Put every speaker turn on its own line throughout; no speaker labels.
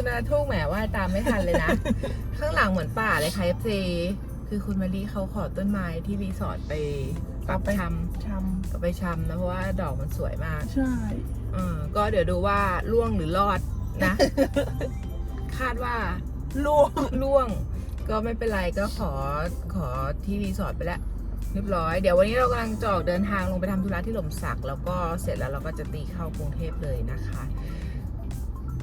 สดีค่ะ FC ปุนาทุ่งแหมว่าตามไม่ทันเลยนะ ข้างหลังเหมือนป่าเลยค่ะ FC คือคุณมารีเขาขอต้นไม้ที่รีสอร์ทไปปรับช
ชำ
กับไปชำนะเพราะว่าดอกมันสวยมากำ
ใช่
เออก็เดี๋ยวดูว่าล่วงหรือรอดนะ คาดว่า
ล่วง
ล่วง ก็ไม่เป็นไรก็ขอขอที่รีสอร์ทไปแล้วเรียบร้อย เดี๋ยววันนี้เรากำลังจะออกเดินทางลงไปทำธุระที่หล่มสัก แล้วก็เสร็จแล้วเราก็จะตีเข้ากรุงเทพเลยนะคะ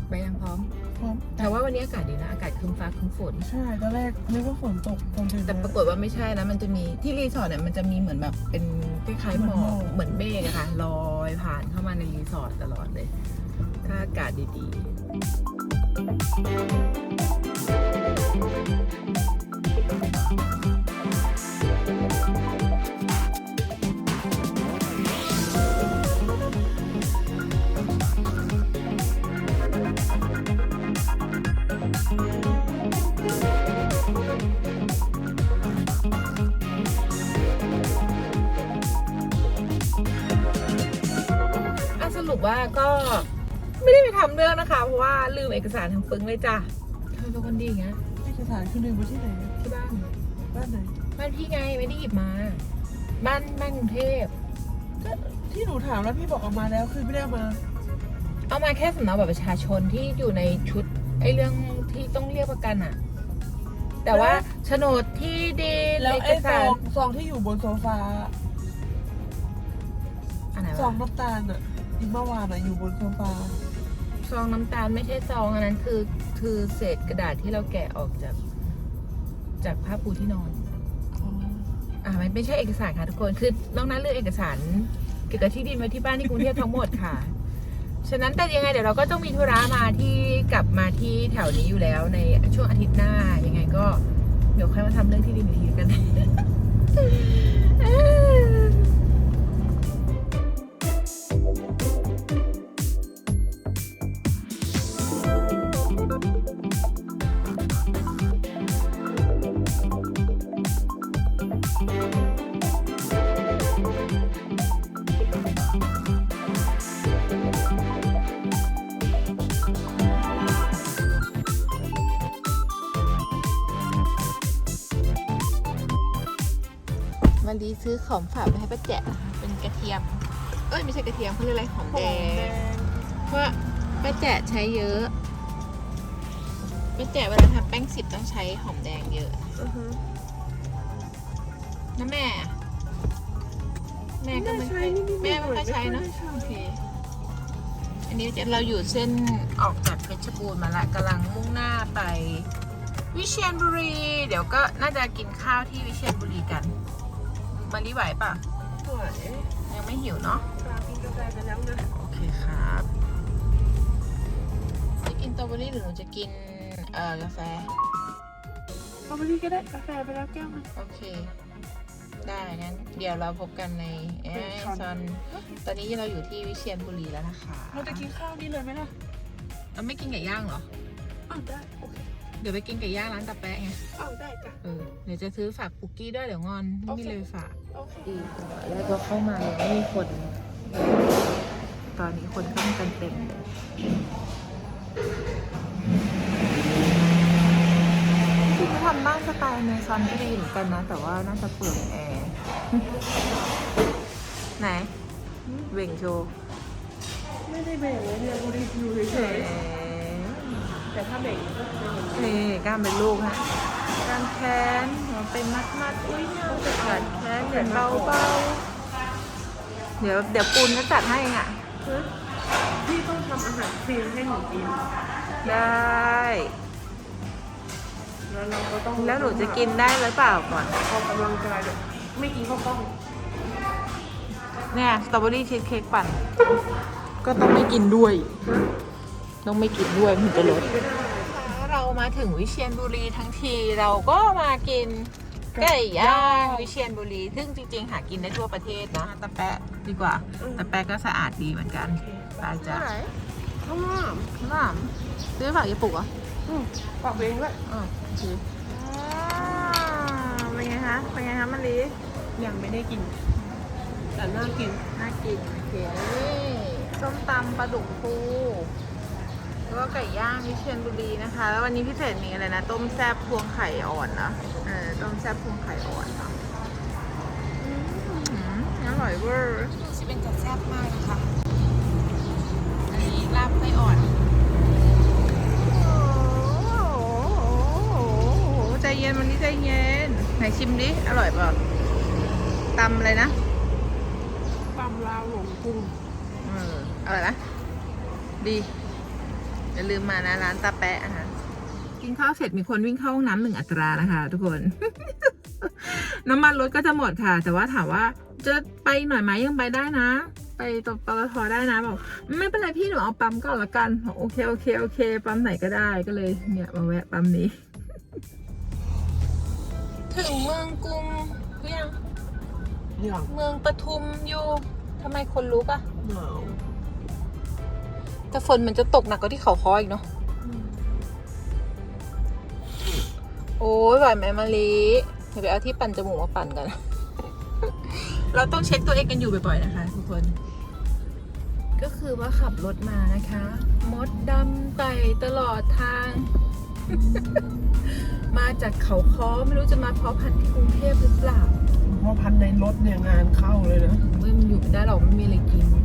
ไปยังพร้อม
พ ร้อม
แต่ว่าวันนี้อากาศดีนะ อากาศครึ้มฟ้าครึ้มฝน
ใช่ตอนแรกนึกว่าฝนตกตอนถึง
แต่ปรากฏว่าไม่ใช่นะ มันจะมีที่รีสอร์ทเนี่ยมันจะมีเหมือนแบบเป็นคล้ายๆหมอก
เหมือนหมอก
เหมือนเมฆอะค่ะลอยผ่านเข้ามาในรีสอร์ทตลอดเลย ถ้าอากาศดีๆ ว่าก็ไม่ได้ไปทำเรื่องนะคะ เพราะว่าลืมเอกสารทางปึ้งเลยจ้ะเธอเป็นคนดีอย่างเงี้ย
เอกสารคือลืมไว้ที่ไหนนะ
ที่บ้าน
บ้านไหน
บ้านพี่ไงไม่ได้หยิบมา บ้านบ้านกรุงเทพ
ก็ที่หนูถามแล้วพี่บอกเออกมาแล้วคือไม่ได้เอามา
เอามาแค่สำเนาบัตรประชาชนที่อยู่ในชุดไอ้เรื่องที่ต้องเรียกประกันอะแต่ว่าโฉนดที่ดิน
แล้ว
เอ
ไอ้
ก
ซ
สา
อ
รง
ซองที่อยู่บนโซฟา
อันไหน
ซอง
วะ
น้ำตาลอะที่ เมื่อวานอะอยู่บนโซฟา
ซองน้ำตาลไม่ใช่ซองอันนั้นคือคือเศษกระดาษที่เราแกะออกจาก จากผ้าปูที่นอน
อ๋อ
อ่ามันไม่ใช่เอกสารค่ะทุกคน คือนอกนั้นเรื่องเอกสารเกี่ยวกับที่ดินไว้ที่บ้านที่กรุงเทพทั้งหมดค่ะ ฉะนั้นแต่ยังไงเดี๋ยวเราก็ต้องมีธุระมาที่กลับมาที่แถวนี้อยู่แล้วในช่วงอาทิตย์หน้ายังไงก็เดี๋ยวค่อยมาทำเรื่องที่ดินอีกทีกัน ซื้อของฝากไปให้ป้าแจ๊ะนะคะเป็นกระเทียม เอ้ยไม่ใช่กระเทียมเขาเรียกอะไรหอมแดงเพราะว่าป้าแจ๊ะใช้เยอะป้าแจ๊ะเวลาทำแป้งสิบต้องใช้หอมแดงเยอะ
อือฮึ
นะแม่ แม่ก็ไม่
ใช้นิดๆหน่
แม่
อย
ไม่ค่อยใช้เนอะ
ไม่ค่อยได้ใช้
โอเคอันนี้เราอยู่เส้นออกจากเพชรบูรณ์มาละกำลังมุ่งหน้าไปวิเชียรบุรี เดี๋ยวก็น่าจะกินข้าวที่วิเชียรบุรีกัน มารีไหวปะ
สวย
ยังไม่หิวเนาะ
ปลากินกาแฟไปแล้วนะ
โอเคครับจะกินสตรอเบอรี่หรือหนูจะกินเอ่อกาแฟ
เอาไปนี่ก็ได้กาแฟไปแล้วแก้วนึง
โอเค ได้งั้นเดี๋ยวเราพบกันในแอ
เป็น
ร์
ช็อต
ซอนตอนนี้เราอยู่ที่วิเชียรบุรีแล้วนะคะ
เราจะกินข้าวนี่เลยไหมล่ะ
เราไม่กินไก่ย่างเหรอ
อ้าวได้โอเค
เดี๋ยวไปกินไก่ย่างร้านตาแปะไง
อ้าวได้จ้ะ
เออ เดี๋ยวจะซื้อฝากปุกกี้ด้วยเดี๋ยวงอนไม่มีเลยฝาก
โอเค
ดีแล้วก็เข้ามาแล้วมีคน ตอนนี้คนเข้ามากันเต็มเลยที่เขาทำบ้านสไตล์ในซอนก็ดีเหมือนกันนะ แต่ว่าน่าจะเปลืองแอร์ ไหนเบ่งโชว์
ไม่ได้เบรกเลยเนี่ยกูดีอยู่เฉ
เอ๋
ยๆ แต่ถ้าเบรกก็จะเห็น
นี่กล้ามเป็นลูกฮะกล้ามแขนหัวเป็นมัดมัดๆอุ้ยเนี่ยจะกัดแขนเหมือนเบาเบาๆเดี๋ยวเดี๋ยวปูนก็จัดให้อะ
พี่ต้องทำอาหารคลีนให้หนูกิน
ได้
แล้วเราก็ต้อง
แล้วหนูจะกินได้หรือเปล่าก่อน
ออกกำลังกายเดี๋ยวไม่กินข้าวกล้อง
เนี่ยสตรอเบอรี่ชีสเค้กปั่น ก็ต้องไม่กินด้วย ต้องไม่กินด้วยมันจะลดเรามาถึงวิเชียรบุรีทั้งที เราก็มากินไก่ย่างวิเชียรบุรี ซึ่งจริง ๆ หากินได้ทั่วประเทศนะตะแปะดีกว่าตะแปะก็สะอาดดีเหมือนกันไปจ้ะ
ข้าวหลาม
ข้าวหลามซื้อฝากยายปุกเหรอะ
อืมปากเองด้วย
อ๋อโอเคเป็นไงคะเป็นไงคะมันลี
ยังไม่ได้กินแต่น่ากิน
น่ากินโอเคส้มตำปลาดุกฟู แล้วก็ไก่ย่างวิเชียรบุรีนะคะ แล้ววันนี้พิเศษมีอะไรนะ ต้มแซ่บพวงไข่อ่อนนะเออต้มแซ่บพวงไข่อ่อนนะอืมอร่อยเวอร์ชิเป็นจัดแซ่บมากนะคะอันนี้ลาบไส้อ่อนโอ้โหใจเย็นวันนี้ใจเย็น ไหนชิมดิ อร่อยเปล่าตำอะไรนะ
ตำลาวหลงกุ้ง
เอออร่อยไหมดี อย่าลืมมานะร้านตาแปะอะค่ะกินข้าวเสร็จมีคนวิ่งเข้าห้องน้ำหนึ่งอัตรานะคะ ทุกคน น้ำมันรถก็จะหมดค่ะ แต่ว่าถามว่าจะไปหน่อยไหมยังไปได้นะ ไปตปตทได้นะบอกไม่เป็นไรพี่หนูเอาปั๊มก่อนละกันบอกโอเคโอเคโอเคปั๊มไหนก็ได้ก็เลยเนี่ยมาแวะปั๊มนี้ ถึงเมืองกรุงหรือยัง
อย่าง
เมืองปทุมอยู่ทำไมคนลุกอะ
หนาว
แต่ฝนมันจะตกหนักกว่าที่เขาคออีกเนาะโอ้ยไหวไหมมาลีเดี๋ยวไปเอาที่ปั่นจมูกมาปั่นกัน เราต้องเช็คตัวเองกันอยู่บ่อยๆนะคะทุกคน ก็คือว่าขับรถมานะคะ มดดำไต่ตลอดทาง มาจากเขาค้อไม่รู้จะมาเพาะพันธุ์ที่กรุงเทพหรือเปล่า
เพราะพันในรถเนี่ยงานเข้าเลยนะ
ไม่มันอยู่ไม่ได้หรอกไม่มีอะไรกินเ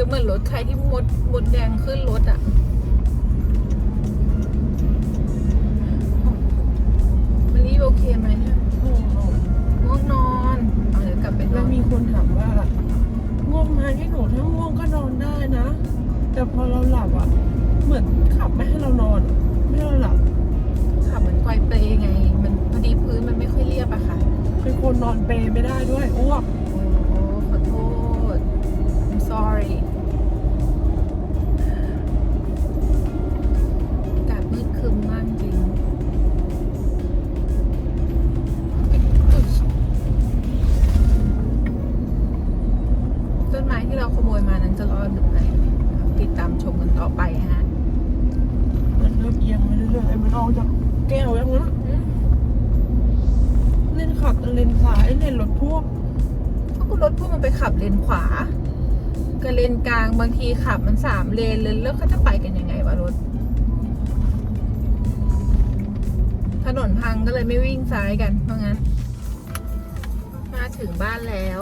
ดี๋ยวเหมือนรถใครที่มดมดแดงขึ้นรถอะ่ะ มันรีบโอเคไหมเนี่ย
โอ้โห
ง่วงนอนเอาเดี๋ยวกลับไปน
แล้
อ
วนมีคนถามว่าง่วงไหมให้หนูถ้าง่วงก็นอนได้นะ แต่พอเราหลับอะ เหมือนขับไม่ให้เรานอน ไม่ให้เราหลับ
ขับเหมือนไกวเปลไง มันพอดีพื้นมันไม่ค่อยเรียบอะค่ะ
เป็นคนนอนเปรไม่ได้ด้วยอ้วก
โอ้ข ขั
บเลน
ขวากับเลนกลางบางทีขับมันสามเลนเลยแล้วเขาจะไปกันยังไงวะรถ ถนนพังก็เลยไม่วิ่งซ้ายกันเพราะงั้น มาถึงบ้านแล้ว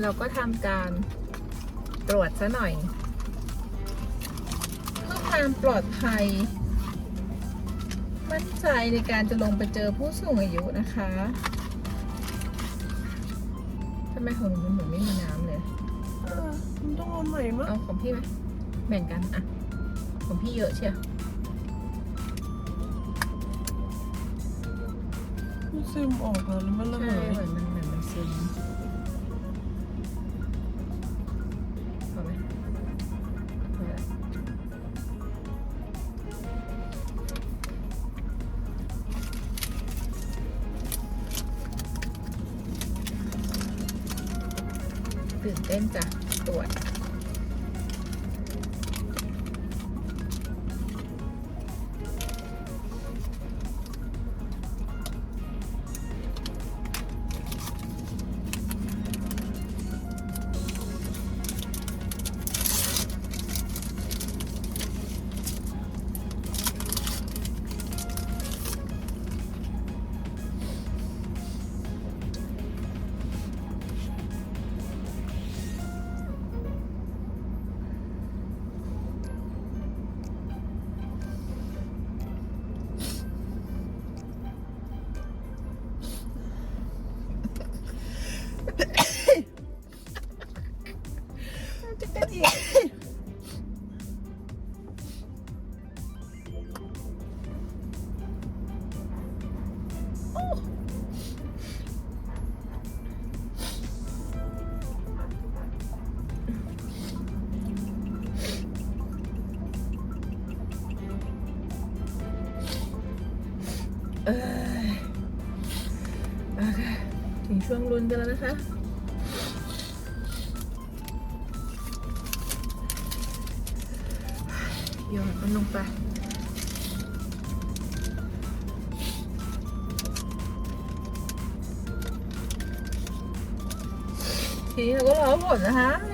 เราก็ทำการตรวจซะหน่อยเพื่อความปลอดภัย มั่นใจในการจะลงไปเจอผู้สูงอายุนะคะ ทำไมของหนูมันเหมือนไม่มีน้ำเลย
เออมันต้องเอาใหม่มั้ง
เอาของพี่ไหมแบ่งกันอะของพี่เยอะเชียว
มันซึมออกอะแล้วมันระ
ใช่
เหย
เหมือนมันเหมือนมันซึม ตื่นเต้นจ้ะตรวจ ช่วงลุ้นกันแล้วนะคะโยนมันลงไปทีนี้เราก็รอผลนะคะ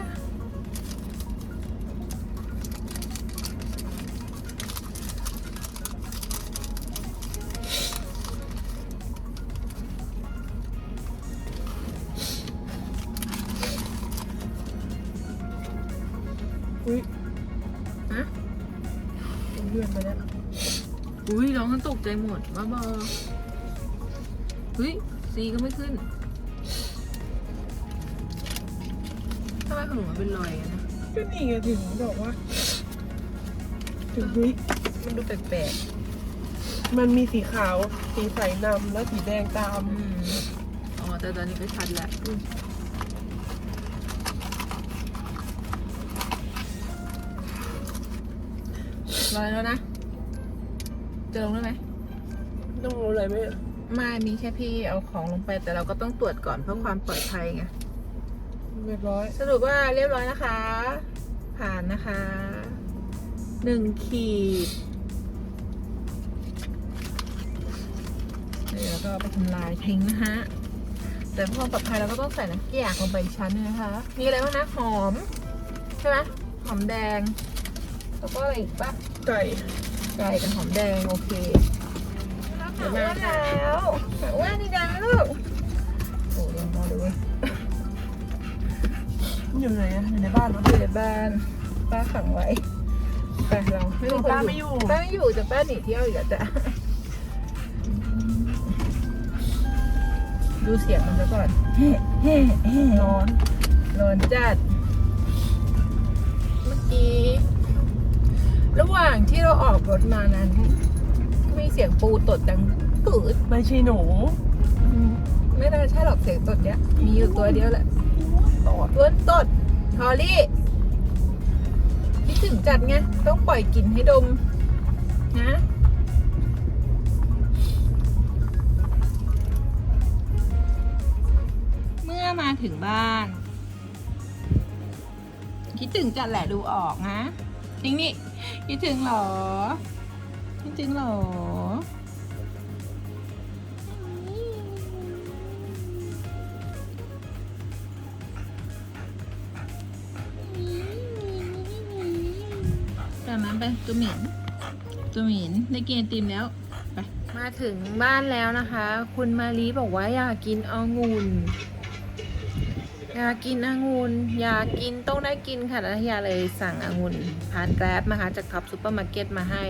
เลื่อนมาแล้ว
อุ้ยร้องกันตกใจหมดบ้าบอเฮ้ยซีก็ไม่ขึ้นทำไมของหนูมันเป็นรอยอะนะ
ก็นี่ไงถึงบอกว่า ถึงอุ้ย
มันดูแปลก
มันมีสีขาว สีใสนำแล้วสีแดงตาม
ๆอืมอ๋อแต่ตอนนี้ก็ชัดแล้ว อืมลอยแล้วนะ จะลงได้ไหม
ต้องรู้อะไรไหมอะ
ไม่มีแค่พี่เอาของลงไปแต่เราก็ต้องตรวจก่อนเพื่อความปลอดภัยไง
เรียบร้อย
สรุปว่าเรียบร้อยนะคะ ผ่านนะคะหนึ่งขีดเดี๋ยวเราก็เอาไปทำลายทิ้งนะฮะ แต่เพื่อความปลอดภัยเราก็ต้องใส่น้ำเกลือลงไปอีกชั้นหนึงนะคะ มีอะไรบ้างนะหอม ใช่ไหมหอมแดง แล้วก็อะไรอีกปะ
ไก่
ไก่กับหอมแดงโอเคเดี๋ยวมาแล้วอ้วนดีจังลูกโอ้ยมาเลยเว้ย
มันอยู่ไหนอะอยู่ในบ้านเหรอ
อยู่ในบ้านป้าขังไว้ไปเราไม่มีคน
ป้าไม่อยู่
ป้าไม่อยู่แต่ป้าหนีเที่ยวอีกแล้วจ้ะดูเสียงมันซะก่อน
เฮ้เฮ้เฮ้ร้อน
ร้อนจัดเมื่อกี้ ระหว่างที่เราออกรถมานั้นก็มีเสียงปูตดดังปืด
ไม่ใช่หนู
ไม่น่าใช่หรอกเสียงตดเนี้ยมีอยู่ตัวเดียวแหละตดล้วนตดทอรี่คิดถึงจัดไงต้องปล่อยกลิ่นให้ดมนะเมื่อมาถึงบ้าน คิดถึงจัดแหละดูออกนะ จริงนี่คิดถึงเหรอคิดถึงเหรอจากนั้นไปตัวหมินตัวหมินได้กินไอติมแล้วไปมาถึงบ้านแล้วนะคะ คุณมารีบอกว่าอยากกินองุ่น อยากกินองุ่นอยากกินต้องได้กินค่ะแล้วยาเลยสั่งองุ่นผ่านแกร็บนะคะจากท็อปซูเปอร์มาร์เก็ตมาให้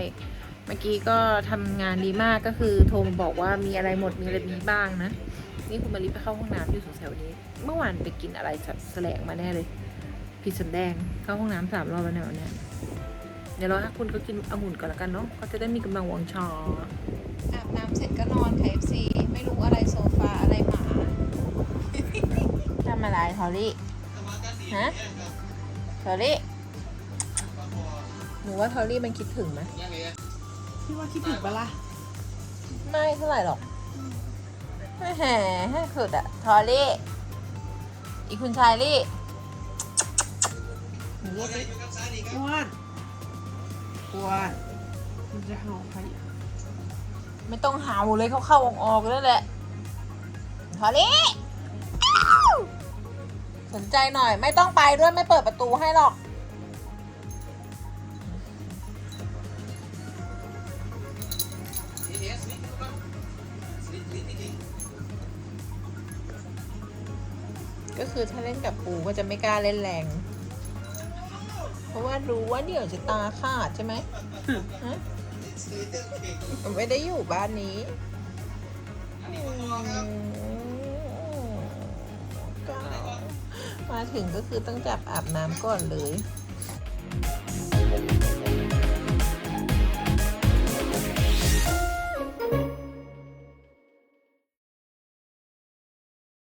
เมื่อกี้ก็ทำงานดีมากก็คือโทรมาบอกว่ามีอะไรหมดมีอะไรมีบ้างนะ นี่คุณมารีไปเข้าห้องน้ำอยู่สงสัยวันนี้ เมื่อวานไปกินอะไรแสลงมาแน่เลยผิดสันแดงเข้าห้องน้ำสามรอบแล้วเนี่ยวันเนี้เดี๋ยวเราให้คุณก็กินองุ่นก่อนละกันเนาะก็จะได้มีกำลังวังชออาบน้ำเสร็จก็นอนค่ะ FC ไม่รู้อะไรโซฟาอะไรหมาำอะไรทอรี่ฮะทอรี่หนูว่าทอรี่มันคิดถึงไหม
พี่ว่าคิดถึงปะล่ะ
ไม่เท่าไหร่หรอกไม่แห่ให้สุดอะทอรี่อีกคุณชายรี่หนูเรียกดิ
อ้วนอ้วนมันจะเห่าใครอะ
ไม่ต้องหาวเลยเขาเข้าๆออกๆแล้วแหละทอรี่อ้าว สนใจหน่อย ไม่ต้องไปด้วยไม่เปิดประตูให้หรอก ก็คือถ้าเล่นกับปูก็จะไม่กล้าเล่นแรง เพราะว่ารู้ว่าเดี๋ยวจะตาขาดใช่ไหมฮะไม่ได้อยู่บ้านนี้ มาถึงก็คือต้องจับอาบน้ำก่อนเลย